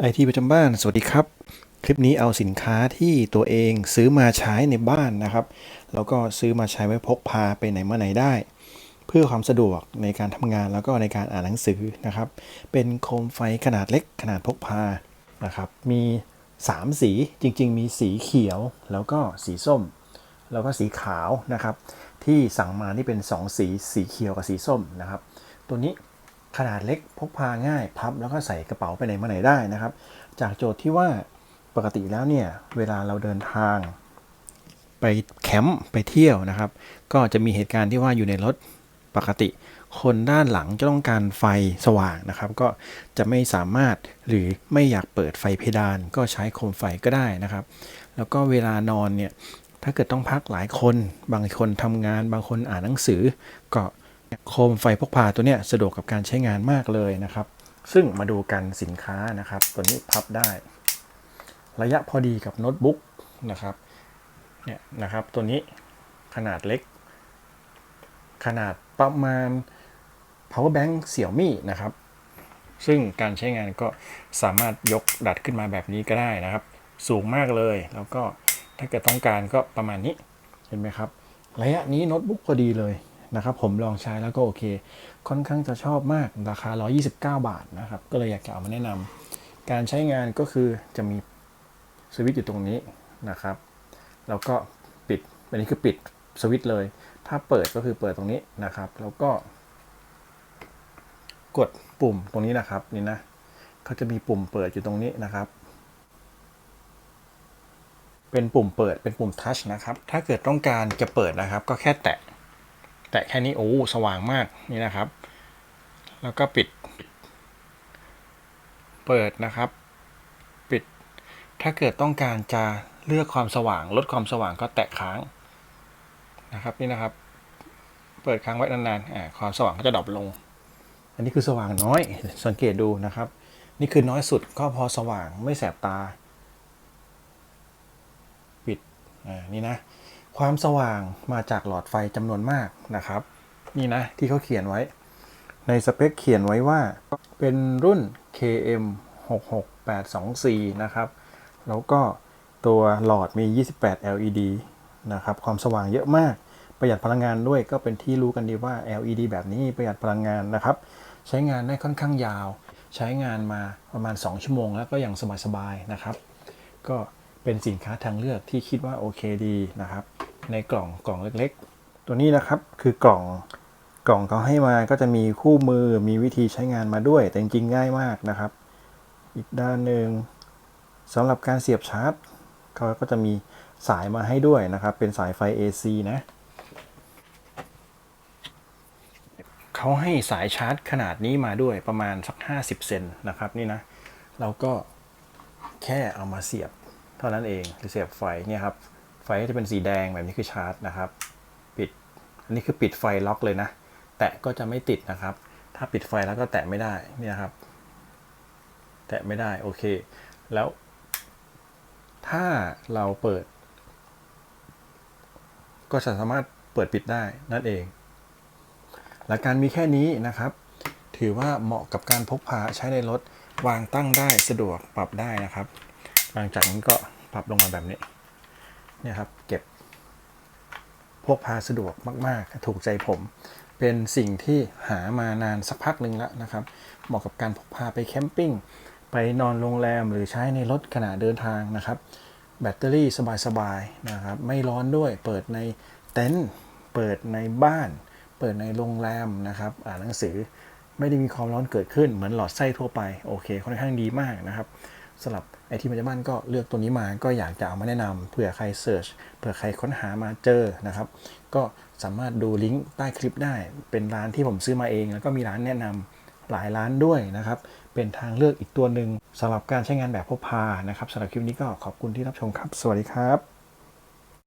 ไอทีประจำบ้าน สวัสดีครับ คลิปนี้เอาสินค้าที่ตัวเองซื้อมาใช้ในบ้านนะครับ แล้วก็ซื้อมาใช้ไว้พกพาไปไหนมาไหนได้ เพื่อความสะดวกในการทำงานแล้วก็ในการอ่านหนังสือนะครับ เป็นโคมไฟขนาดเล็กขนาดพกพานะครับ มี 3 สีจริง ๆ มีสีเขียว แล้วก็สีส้ม แล้วก็สีขาวนะครับ ที่สั่งมานี่เป็น 2 สีสีเขียวกับสีส้มนะครับ ตัวนี้ ขนาดเล็กพกพาง่ายพับแล้วก็ใส่กระเป๋าไปไหนมาไหนได้นะครับ จากโจทย์ที่ว่าปกติแล้วเนี่ยเวลาเราเดินทาง ไปแคมป์ไปเที่ยวนะครับ ก็จะมีเหตุการณ์ที่ว่าอยู่ในรถปกติ คนด้านหลังจะต้องการไฟสว่างนะครับ ก็จะไม่สามารถหรือไม่อยากเปิดไฟเพดาน ก็ใช้โคมไฟก็ได้นะครับ แล้วก็เวลานอนเนี่ยถ้าเกิดต้องพักหลายคน บางคนทำงาน บางคนอ่านหนังสือก็ โคมไฟพกพาตัวเนี้ยสะดวกกับการใช้งานมากเลยนะครับ ซึ่งมาดูกันสินค้านะครับ ตัวนี้พับได้ ระยะพอดีกับโน้ตบุ๊กนะครับเนี่ยนะครับตัวนี้ขนาดเล็ก ขนาดประมาณ power bank เสี่ยวมี่นะครับ ซึ่งการใช้งานก็สามารถยกดัดขึ้นมาแบบนี้ก็ได้นะครับ สูงมากเลยแล้วก็ถ้าเกิดต้องการก็ประมาณนี้เห็นไหมครับ ระยะนี้โน้ตบุ๊กพอดีเลย นะครับผมลองใช้แล้วก็โอเค ค่อนข้างจะชอบมากราคา 129 บาทนะครับ ก็เลยอยากจะเอามาแนะนำการใช้งานก็คือจะมีสวิตช์อยู่ตรงนี้นะครับ แล้วก็ปิด อันนี้คือปิดสวิตช์เลย ถ้าเปิดก็คือเปิดตรงนี้นะครับ แล้วก็ กดปุ่มตรงนี้นะครับนี่นะเขาจะมีปุ่มเปิดอยู่ตรงนี้นะครับ เป็นปุ่มเปิดเป็นปุ่มทัชนะครับ ถ้าเกิดต้องการจะเปิดนะครับ ก็แค่แตะ แตะแค่นี้โอ้สว่างมากนี่นะครับ แล้วก็ปิด เปิดนะครับ ปิด ถ้าเกิดต้องการจะเลือกความสว่าง ลดความสว่างก็แตะค้างนะครับนี่นะครับ เปิดค้างไว้นานๆความสว่างก็จะดรอปลง อันนี้คือสว่างน้อย สังเกตดูนะครับ นี่คือน้อยสุดก็พอสว่างไม่แสบตา ปิดอ่านี่นะ ความสว่างมาจากหลอดไฟจำนวนมากนะครับ นี่นะที่เขาเขียนไว้ ในสเปคเขียนไว้ว่าเป็นรุ่น KM 66824 นะครับ แล้วก็ตัวหลอดมี 28 LED นะครับ ความสว่างเยอะมาก ประหยัดพลังงานด้วยก็เป็นที่รู้กันดีว่า LED แบบนี้ประหยัดพลังงานนะครับ ใช้งานได้ค่อนข้างยาว ใช้งานมาประมาณ 2 ชั่วโมงแล้วก็ยังสบายๆนะครับ ก็เป็นสินค้าทางเลือกที่คิดว่าโอเคดีนะครับ ในกล่องกล่องเล็กๆ ตัวนี้นะครับคือกล่องกล่องเขาให้มาก็จะมีคู่มือมีวิธีใช้งานมาด้วย แต่จริงๆง่ายมากนะครับ อีกด้านหนึ่งสำหรับการเสียบชาร์จเขาก็จะมีสายมาให้ด้วยนะครับ เป็นสายไฟ AC นะเขาให้สายชาร์จขนาดนี้มาด้วยประมาณสัก 50 เซนนะครับนี่นะเราก็แค่เอามาเสียบเท่านั้นเองหรือเสียบไฟเนี่ยครับ ไฟจะเป็นสีแดงแบบนี้คือชาร์จนะครับ ปิด อันนี้คือปิดไฟล็อกเลยนะ แตะก็จะไม่ติดนะครับ ถ้าปิดไฟแล้วก็แตะไม่ได้นี่ครับ แตะไม่ได้โอเค แล้ว ถ้าเราเปิด ก็จะสามารถเปิดปิดได้นั่นเอง หลักการมีแค่นี้นะครับ ถือว่าเหมาะกับการพกพาใช้ในรถวางตั้งได้สะดวกปรับได้นะครับ หลังจากนั้นก็ปรับลงมาแบบนี้ เนี่ยครับเก็บพกพาสะดวกมาก ๆ ถูกใจผม เป็นสิ่งที่หามานานสักพักหนึ่งแล้วนะครับ เหมาะกับการพกพาไปแคมปิ้ง ไปนอนโรงแรมหรือใช้ในรถขณะเดินทางนะครับ แบตเตอรี่สบาย ๆ นะครับ ไม่ร้อนด้วย เปิดในเต็นท์ เปิดในบ้าน เปิดในโรงแรมนะครับ อ่านหนังสือ ไม่ได้มีความร้อนเกิดขึ้นเหมือนหลอดไส้ทั่วไป โอเค ค่อนข้างดีมากนะครับสำหรับ ไอทีมันจะบ้านก็เลือกตัวนี้มาก็อยากจะเอามาแนะนำเผื่อใครเสิร์ชเผื่อใครค้นหามาเจอนะครับ ก็สามารถดูลิงก์ใต้คลิปได้ เป็นร้านที่ผมซื้อมาเอง แล้วก็มีร้านแนะนำหลายร้านด้วยนะครับ เป็นทางเลือกอีกตัวหนึ่งสำหรับการใช้งานแบบพกพานะครับสำหรับคลิปนี้ก็ขอบคุณที่รับชมครับ สวัสดีครับ